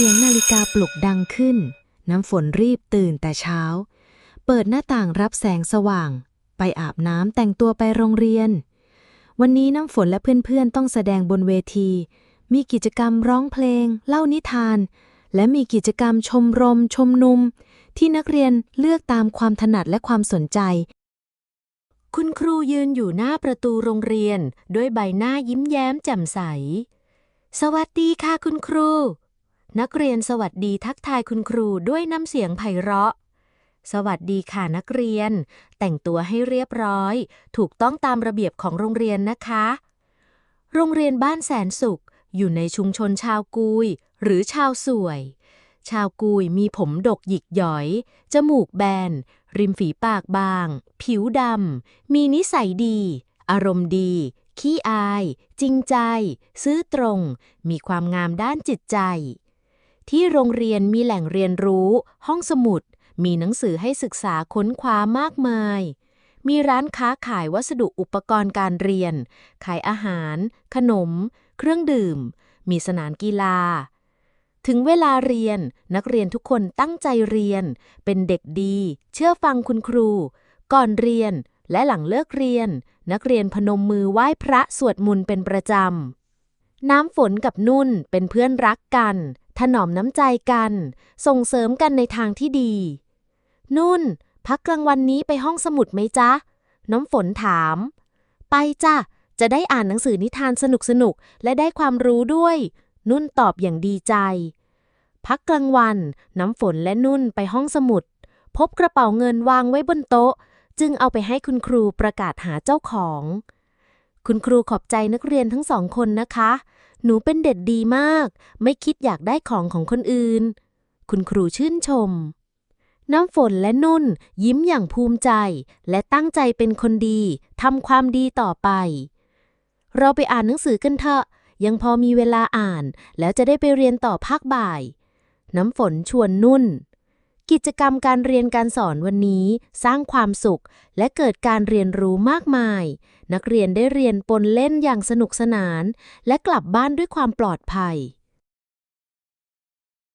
สียงนาฬิกาปลุกดังขึ้น น้ำฝนรีบตื่นแต่เช้า เปิดหน้าต่างรับแสงสว่าง ไปอาบน้ำแต่งตัวไปโรงเรียน วันนี้น้ำฝนและเพื่อนๆต้องแสดงบนเวที มีกิจกรรมร้องเพลง เล่านิทาน และมีกิจกรรมชมรม ชมนุม ที่นักเรียนเลือกตามความถนัดและความสนใจ คุณครูยืนอยู่หน้าประตูโรงเรียน ด้วยใบหน้ายิ้มแย้มแจ่มใส สวัสดีค่ะคุณครู นักเรียนสวัสดีทักทายคุณครูด้วยน้ำเสียงไพเราะ สวัสดีค่ะนักเรียน แต่งตัวให้เรียบร้อย ถูกต้องตามระเบียบของโรงเรียนนะคะ โรงเรียนบ้านแสนสุข อยู่ในชุมชนชาวกุย หรือชาวสวย ชาวกุยมีผมดกหยิกหยอย จมูกแบน ริมฝีปากบาง ผิวดำ มีนิสัยดี อารมณ์ดีขี้อาย จริงใจ ซื่อตรง มีความงามด้านจิตใจ ที่โรงเรียนมีแหล่งเรียนรู้ ห้องสมุด มีหนังสือให้ศึกษาค้นคว้ามากมาย มีร้านค้าขายวัสดุอุปกรณ์การเรียน ขายอาหาร ขนม เครื่องดื่ม มีสนามกีฬา ถึงเวลาเรียนนักเรียนทุกคนตั้งใจเรียน เป็นเด็กดี เชื่อฟังคุณครู ก่อนเรียนและหลังเลิกเรียน นักเรียนพนมมือไหว้พระสวดมนต์เป็นประจำน้ำฝนกับนุ่นเป็นเพื่อนรักกัน ถนอมน้ำใจกัน ส่งเสริมกันในทางที่ดี นุ่น พักกลางวันนี้ไปห้องสมุดไหมจ๊ะ น้ำฝนถาม ไปจ้ะ จะได้อ่านหนังสือนิทานสนุกๆและได้ความรู้ด้วย นุ่นตอบอย่างดีใจ พักกลางวัน น้ำฝนและนุ่นไปห้องสมุด พบกระเป๋าเงินวางไว้บนโต๊ะ จึงเอาไปให้คุณครูประกาศหาเจ้าของ คุณครูขอบใจนักเรียนทั้งสองคนนะคะ หนูเป็นเด็กดีมาก ไม่คิดอยากได้ของของคนอื่น คุณครูชื่นชม น้ำฝนและนุ่นยิ้มอย่างภูมิใจ และตั้งใจเป็นคนดีทำความดีต่อไป เราไปอ่านหนังสือกันเถอะ ยังพอมีเวลาอ่าน แล้วจะได้ไปเรียนต่อภาคบ่าย น้ำฝนชวนนุ่น กิจกรรมการเรียนการสอนวันนี้ สร้างความสุข และเกิดการเรียนรู้มากมาย นักเรียนได้เรียนปนเล่นอย่างสนุกสนาน และกลับบ้านด้วยความปลอดภัย